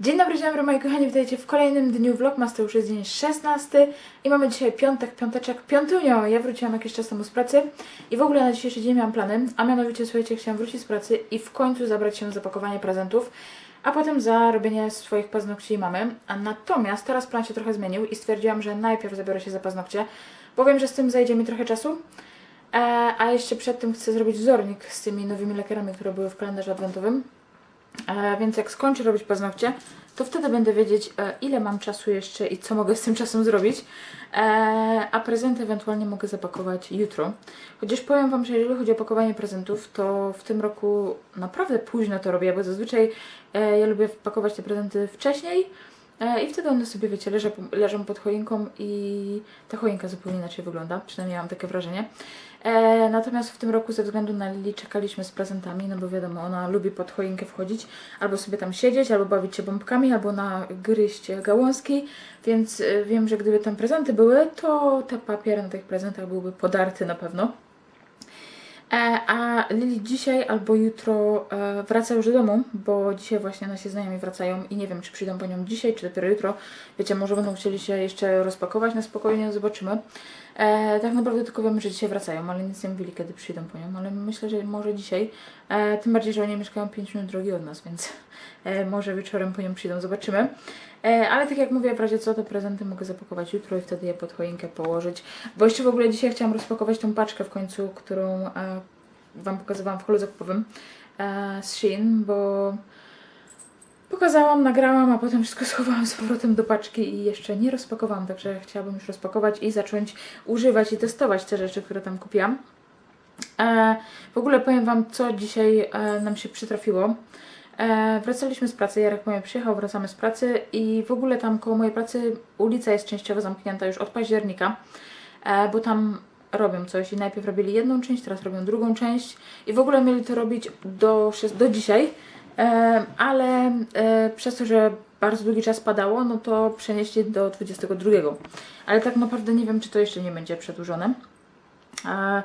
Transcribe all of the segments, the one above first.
Dzień dobry, dzień dobry moi kochani, witajcie w kolejnym dniu Vlogmas, to już jest dzień 16 i mamy dzisiaj piątek, piąteczek, piątunio. Ja wróciłam jakiś czas temu z pracy i w ogóle na dzisiejszy dzień miałam plany, a mianowicie słuchajcie, chciałam wrócić z pracy i w końcu zabrać się za pakowanie prezentów, a potem za robienie swoich paznokci mamy. A natomiast teraz plan się trochę zmienił i stwierdziłam, że najpierw zabiorę się za paznokcie, bo wiem, że z tym zajdzie mi trochę czasu. E, a jeszcze przed tym chcę zrobić wzornik z tymi nowymi lakierami, które były w kalendarzu adwentowym. E, więc jak skończę robić paznokcie, to wtedy będę wiedzieć, e, ile mam czasu jeszcze i co mogę z tym czasem zrobić. E, a prezenty ewentualnie mogę zapakować jutro. Chociaż powiem Wam, że jeżeli chodzi o pakowanie prezentów, to w tym roku naprawdę późno to robię, bo zazwyczaj ja lubię pakować te prezenty wcześniej. I wtedy one sobie, wiecie, leżą, leżą pod choinką i ta choinka zupełnie inaczej wygląda, przynajmniej mam takie wrażenie. E, natomiast w tym roku ze względu na Lili czekaliśmy z prezentami, no bo wiadomo, ona lubi pod choinkę wchodzić, albo sobie tam siedzieć, albo bawić się bombkami, albo na gryźć gałązki, więc e, wiem, że gdyby tam prezenty były, to te papiery na tych prezentach byłyby podarte na pewno. E, a Lili dzisiaj albo jutro wraca już do domu, bo dzisiaj właśnie nasi znajomi wracają i nie wiem, czy przyjdą po nią dzisiaj, czy dopiero jutro. Wiecie, może będą chcieli się jeszcze rozpakować na spokojnie, zobaczymy. E, tak naprawdę tylko wiemy, że dzisiaj wracają, ale nic nie mówili, kiedy przyjdą po nią, ale myślę, że może dzisiaj. E, tym bardziej, że oni mieszkają 5 minut drogi od nas, więc e, może wieczorem po nią przyjdą, zobaczymy. E, ale tak jak mówię, w razie co, te prezenty mogę zapakować jutro i wtedy je pod choinkę położyć. Bo jeszcze w ogóle dzisiaj chciałam rozpakować tą paczkę w końcu, którą e, Wam pokazywałam w holu zakupowym e, z Shein, bo pokazałam, nagrałam, a potem wszystko schowałam z powrotem do paczki i jeszcze nie rozpakowałam, także chciałabym już rozpakować i zacząć używać i testować te rzeczy, które tam kupiłam. E, w ogóle powiem Wam, co dzisiaj e, nam się przytrafiło. E, wracaliśmy z pracy, Jarek mnie przyjechał, wracamy z pracy i w ogóle tam koło mojej pracy ulica jest częściowo zamknięta już od października, e, bo tam robią coś i najpierw robili jedną część, teraz robią drugą część i w ogóle mieli to robić do, do dzisiaj, ale e, przez to, że bardzo długi czas padało, no to przenieśli do 22. Ale tak naprawdę nie wiem, czy to jeszcze nie będzie przedłużone. E,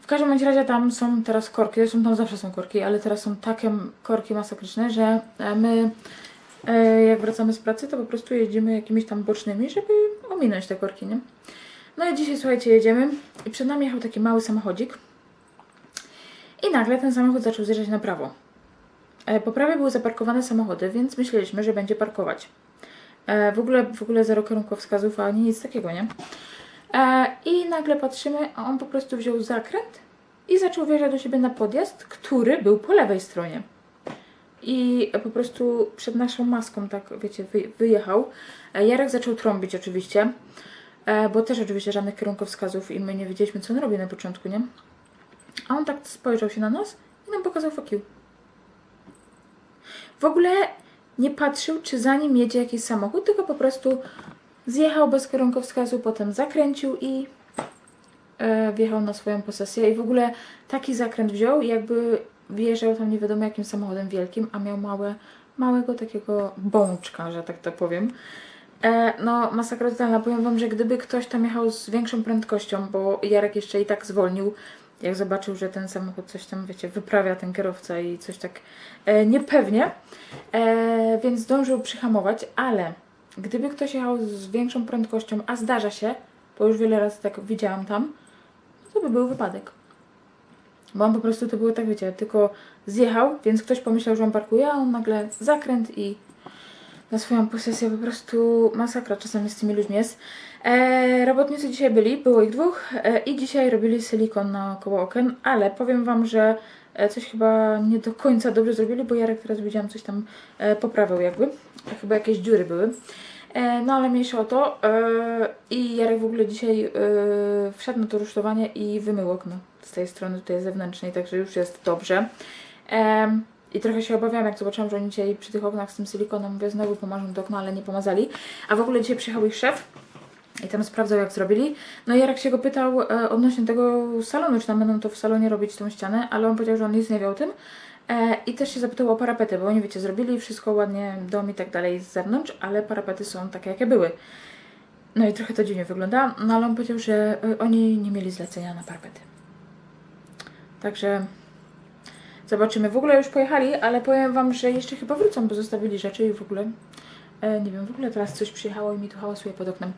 w każdym razie tam są teraz korki, zresztą tam zawsze są korki, ale teraz są takie korki masakryczne, że e, my jak wracamy z pracy, to po prostu jedziemy jakimiś tam bocznymi, żeby ominąć te korki, nie? No i dzisiaj, słuchajcie, jedziemy i przed nami jechał taki mały samochodzik i nagle ten samochód zaczął zjeżdżać na prawo. E, Po prawej były zaparkowane samochody, więc myśleliśmy, że będzie parkować. E, W ogóle, w ogóle zero kierunkowskazów, ani nic takiego, nie? E, I nagle patrzymy, a on po prostu wziął zakręt i zaczął wjeżdżać do siebie na podjazd, który był po lewej stronie. I po prostu przed naszą maską, tak wiecie, wy, wyjechał. Jarek zaczął trąbić oczywiście, bo też oczywiście żadnych kierunkowskazów i my nie wiedzieliśmy, co on robi na początku, nie? A on tak spojrzał się na nas i nam pokazał fuck you. W ogóle nie patrzył, czy za nim jedzie jakiś samochód, tylko po prostu zjechał bez kierunkowskazu, potem zakręcił i e, wjechał na swoją posesję. I w ogóle taki zakręt wziął, jakby wjeżdżał tam nie wiadomo jakim samochodem wielkim, a miał małe, małego takiego bączka, że tak to powiem. E, no, masakra totalna. Powiem Wam, że gdyby ktoś tam jechał z większą prędkością, bo Jarek jeszcze i tak zwolnił, jak zobaczył, że ten samochód coś tam, wiecie, wyprawia ten kierowca i coś tak e, niepewnie, e, więc zdążył przyhamować, ale gdyby ktoś jechał z większą prędkością, a zdarza się, bo już wiele razy tak widziałam tam, to by był wypadek. Bo on po prostu to było tak, wiecie, tylko zjechał, więc ktoś pomyślał, że on parkuje, a on nagle zakręt i na swoją posesję po prostu masakra czasami z tymi ludźmi jest. E, robotnicy dzisiaj byli, było ich dwóch e, i dzisiaj robili silikon naokoło okien, ale powiem Wam, że e, coś chyba nie do końca dobrze zrobili, bo Jarek teraz widziałam coś tam e, poprawiał jakby, chyba jakieś dziury były. E, no ale mniejsza o to e, i Jarek w ogóle dzisiaj e, wszedł na to rusztowanie i wymył okno z tej strony tutaj zewnętrznej, także już jest dobrze. Em, i trochę się obawiałam, jak zobaczyłam, że oni dzisiaj przy tych oknach z tym silikonem, mówię, znowu pomarzą to okno, ale nie pomazali. A w ogóle dzisiaj przyjechał ich szef i tam sprawdzał, jak zrobili. No i Jarek się go pytał e, odnośnie tego salonu, czy tam będą to w salonie robić tą ścianę, ale on powiedział, że on nic nie wie o tym. E, I też się zapytał o parapety, bo oni, wiecie, zrobili wszystko ładnie, dom i tak dalej z zewnątrz, ale parapety są takie, jakie były. No i trochę to dziwnie wygląda, no ale on powiedział, że e, oni nie mieli zlecenia na parapety. Także Zobaczymy. W ogóle już pojechali, ale powiem Wam, że jeszcze chyba wrócą, bo zostawili rzeczy i w ogóle... E, nie wiem, w ogóle teraz coś przyjechało i mi tu hałasuje pod oknem.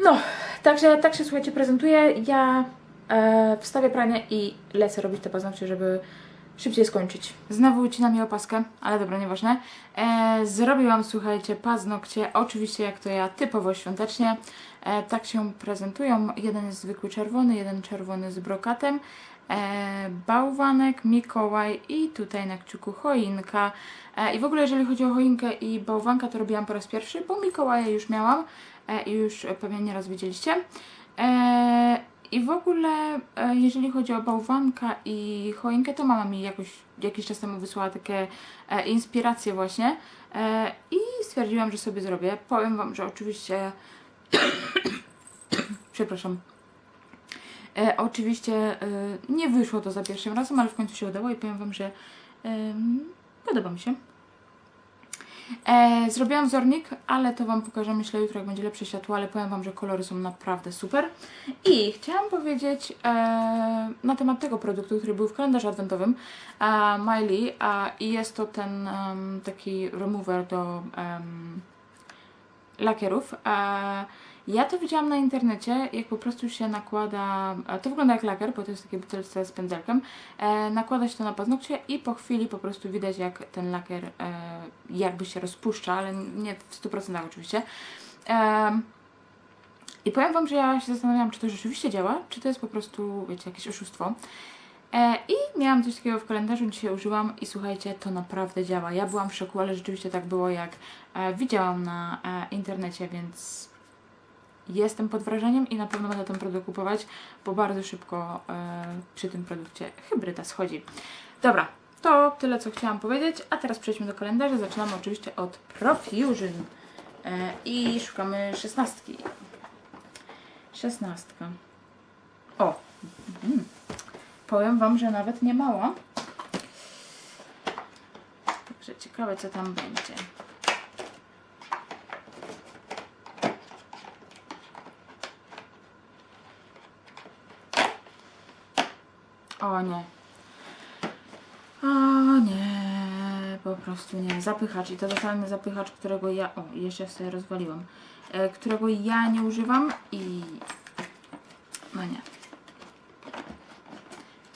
No, także tak się słuchajcie prezentuje. Ja e, wstawię pranie i lecę robić te paznokcie, żeby szybciej skończyć. Znowu ucinam je opaskę, ale dobra, nieważne. E, zrobiłam, słuchajcie, paznokcie, oczywiście jak to ja, typowo świątecznie. E, tak się prezentują. Jeden jest zwykły czerwony, jeden czerwony z brokatem. E, bałwanek, Mikołaj i tutaj na kciuku choinka. E, I w ogóle jeżeli chodzi o choinkę i bałwanka, to robiłam po raz pierwszy, bo Mikołaja już miałam e, i już pewnie nieraz widzieliście. I w ogóle jeżeli chodzi o bałwanka i choinkę, to mama mi jakoś jakiś czas temu wysłała takie inspiracje właśnie i stwierdziłam, że sobie zrobię. Powiem Wam, że oczywiście przepraszam. E, oczywiście e, nie wyszło to za pierwszym razem, ale w końcu się udało i powiem Wam, że em, podoba mi się. E, zrobiłam wzornik, ale to Wam pokażę myślę jutro, jak będzie lepsze światło, ale powiem Wam, że kolory są naprawdę super. I chciałam powiedzieć e, na temat tego produktu, który był w kalendarzu adwentowym e, Miley e, i jest to ten em, taki remover do em, lakierów. E, ja to widziałam na internecie, jak po prostu się nakłada, to wygląda jak lakier, bo to jest takie butelce z pędzelkiem, e, nakłada się to na paznokcie i po chwili po prostu widać jak ten lakier e, jakby się rozpuszcza, ale nie w 100% oczywiście. E, I powiem Wam, że ja się zastanawiałam, czy to rzeczywiście działa, czy to jest po prostu, wiecie, jakieś oszustwo. E, I miałam coś takiego w kalendarzu, dzisiaj użyłam i słuchajcie, to naprawdę działa. Ja byłam w szoku, ale rzeczywiście tak było, jak e, widziałam na e, internecie, więc jestem pod wrażeniem i na pewno będę ten produkt kupować, bo bardzo szybko e, przy tym produkcie hybryda schodzi. Dobra, to tyle, co chciałam powiedzieć, a teraz przejdźmy do kalendarza. Zaczynamy oczywiście od Profusion e, i szukamy szesnastki. Szesnastka. O! Mhm. Powiem Wam, że nawet nie mała. Także ciekawe, co tam będzie. O nie. O nie, po prostu nie. Zapychacz i to totalny zapychacz, którego ja. O, jeszcze sobie rozwaliłam. E, którego ja nie używam i. No nie.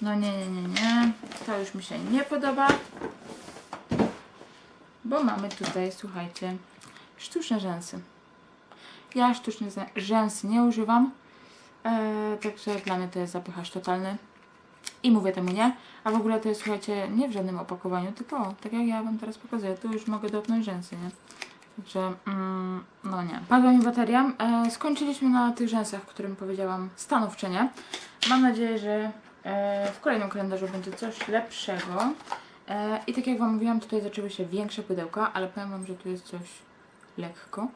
No nie, nie, nie, nie. To już mi się nie podoba. Bo mamy tutaj, słuchajcie, sztuczne rzęsy. Ja sztuczne zę- rzęsy nie używam. E, także dla mnie to jest zapychacz totalny. I mówię temu nie. A w ogóle to jest, słuchajcie, nie w żadnym opakowaniu, tylko tak jak ja Wam teraz pokazuję, tu już mogę dopnąć rzęsy, nie? Także, mm, no nie. Padła mi bateria. E, skończyliśmy na tych rzęsach, którym powiedziałam stanowcze nie. Mam nadzieję, że e, w kolejnym kalendarzu będzie coś lepszego. E, I tak jak Wam mówiłam, tutaj zaczęły się większe pudełka, ale powiem Wam, że tu jest coś lekko.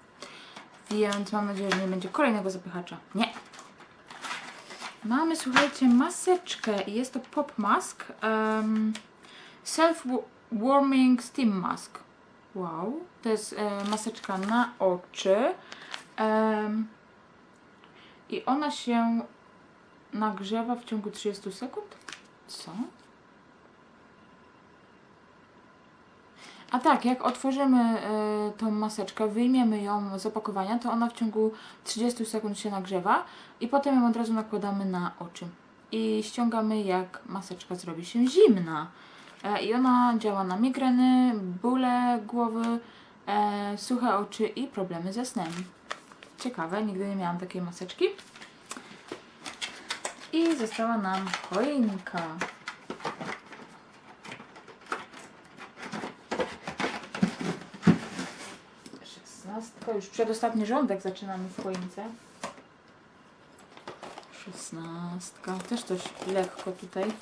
Więc mam nadzieję, że nie będzie kolejnego zapychacza. Nie. Mamy, słuchajcie, maseczkę i jest to Pop Mask. Um, Self-Warming Steam Mask. Wow. To jest e, maseczka na oczy. Em, I ona się nagrzewa w ciągu 30 sekund? Co? A tak, jak otworzymy e, tą maseczkę, wyjmiemy ją z opakowania, to ona w ciągu 30 sekund się nagrzewa i potem ją od razu nakładamy na oczy. I ściągamy, jak maseczka zrobi się zimna. E, I ona działa na migreny, bóle głowy, e, suche oczy i problemy ze snem. Ciekawe, nigdy nie miałam takiej maseczki. I została nam choinka. Szesnastka, już przedostatni rządek zaczynamy w choince. Szesnastka, też coś lekko tutaj.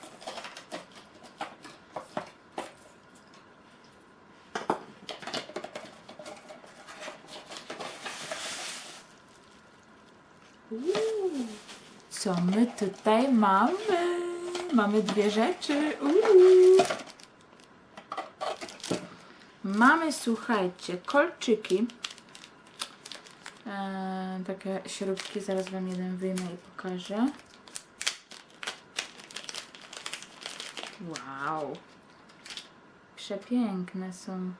Co my tutaj mamy? Mamy dwie rzeczy. Uuu. Mamy, słuchajcie, kolczyki. Eee, takie śrubki, zaraz Wam jeden wyjmę i pokażę. Wow. Przepiękne są.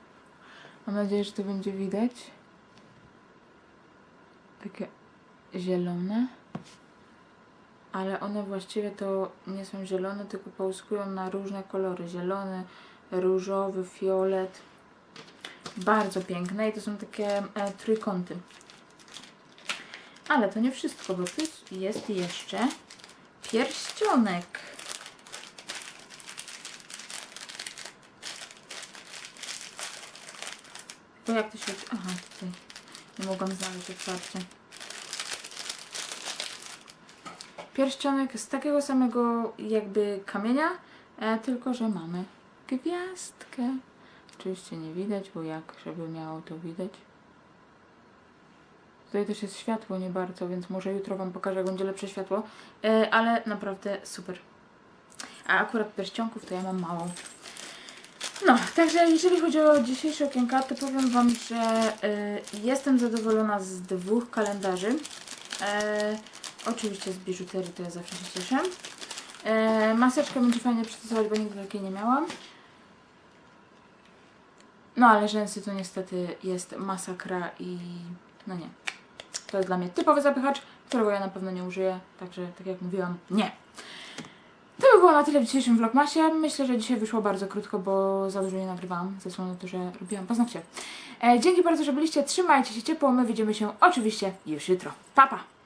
Mam nadzieję, że to będzie widać. Takie zielone. Ale one właściwie to nie są zielone, tylko połyskują na różne kolory. Zielony, różowy, fiolet. Bardzo piękne i to są takie e, trójkąty. Ale to nie wszystko, bo tu jest jeszcze pierścionek. Bo jak to się... Aha, tutaj. Nie mogłam znaleźć otwarcie. Pierścionek z takiego samego jakby kamienia, e, tylko że mamy gwiazdkę. Oczywiście nie widać, bo jak, żeby miało to widać. Tutaj też jest światło nie bardzo, więc może jutro Wam pokażę, jak będzie lepsze światło. E, ale naprawdę super. A akurat pierścionków to ja mam mało. No, także jeżeli chodzi o dzisiejsze okienka, to powiem Wam, że e, jestem zadowolona z dwóch kalendarzy. E, oczywiście z biżuterii, to ja zawsze się cieszę. E, maseczkę będzie fajnie przystosować, bo nigdy takiej nie miałam. No ale rzęsy to niestety jest masakra i no nie. To jest dla mnie typowy zapychacz, którego ja na pewno nie użyję, także tak jak mówiłam, nie. To by było na tyle w dzisiejszym vlogmasie. Myślę, że dzisiaj wyszło bardzo krótko, bo za dużo nie nagrywałam, ze względu na to, że robiłam paznokcie. E, dzięki bardzo, że byliście, trzymajcie się ciepło, my widzimy się oczywiście już jutro. Pa, pa!